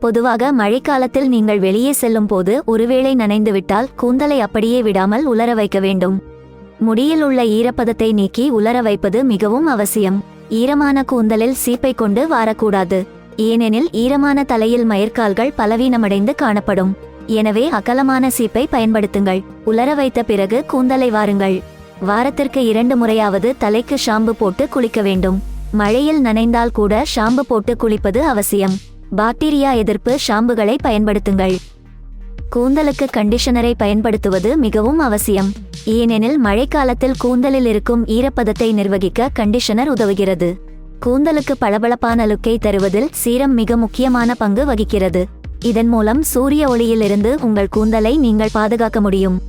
பொதுவாக மழைக்காலத்தில் நீங்கள் வெளியே செல்லும் போது ஒருவேளை நனைந்துவிட்டால் கூந்தலை அப்படியே விடாமல் உலர வைக்க வேண்டும். முடியில் உள்ள ஈரப்பதத்தை நீக்கி உலர வைப்பது மிகவும் அவசியம். ஈரமான கூந்தலில் சீப்பை கொண்டு வாரக்கூடாது. ஏனெனில் ஈரமான தலையில் மயிர்கால்கள் பலவீனமடைந்து காணப்படும். எனவே அகலமான சீப்பை பயன்படுத்துங்கள். உலர வைத்த பிறகு கூந்தலை வாருங்கள். வாரத்திற்கு இரண்டு முறையாவது தலைக்கு ஷாம்பு போட்டு குளிக்க வேண்டும். மழையில் நனைந்தால் கூட ஷாம்பு போட்டு குளிப்பது அவசியம். பாக்டீரியா எதிர்ப்பு ஷாம்புகளை பயன்படுத்துங்கள். கூந்தலுக்கு கண்டிஷனரை பயன்படுத்துவது மிகவும் அவசியம். ஏனெனில் மழைக்காலத்தில் கூந்தலில் இருக்கும் ஈரப்பதத்தை நிர்வகிக்க கண்டிஷனர் உதவுகிறது. கூந்தலுக்கு பளபளப்பான லுக்கை தருவதில் சீரம் மிக முக்கியமான பங்கு வகிக்கிறது. இதன் மூலம் சூரிய ஒளியிலிருந்து உங்கள் கூந்தலை நீங்கள் பாதுகாக்க முடியும்.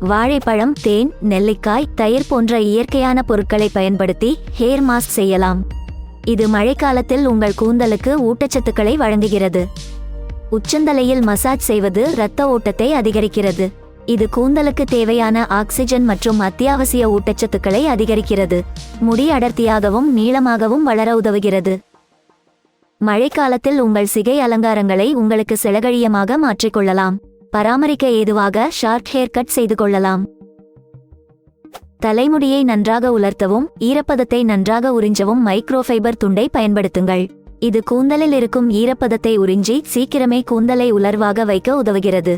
வாழைப்பழம் தேன் நெல்லிக்காய் தயிர் போன்ற இயற்கையான பொருட்களை பயன்படுத்தி ஹேர் மாஸ்க் செய்யலாம். இது மழைக்காலத்தில் உங்கள் கூந்தலுக்கு ஊட்டச்சத்துக்களை வழங்குகிறது. உச்சந்தலையில் மசாஜ் செய்வது இரத்த ஓட்டத்தை அதிகரிக்கிறது. இது கூந்தலுக்கு தேவையான ஆக்சிஜன் மற்றும் அத்தியாவசிய ஊட்டச்சத்துக்களை அதிகரிக்கிறது. முடி அடர்த்தியாகவும் நீளமாகவும் வளர உதவுகிறது. மழைக்காலத்தில் உங்கள் சிகை அலங்காரங்களை உங்களுக்கு செலகழியமாக மாற்றிக்கொள்ளலாம். பராமரிக்க ஏதுவாக ஷார்ட் ஹேர் கட் செய்து கொள்ளலாம். தலைமுடியை நன்றாக உலர்த்தவும் ஈரப்பதத்தை நன்றாக உறிஞ்சவும் மைக்ரோஃபைபர் துண்டை பயன்படுத்துங்கள். இது கூந்தலில் இருக்கும் ஈரப்பதத்தை உறிஞ்சி சீக்கிரமே கூந்தலை உலர்வாக வைக்க உதவுகிறது.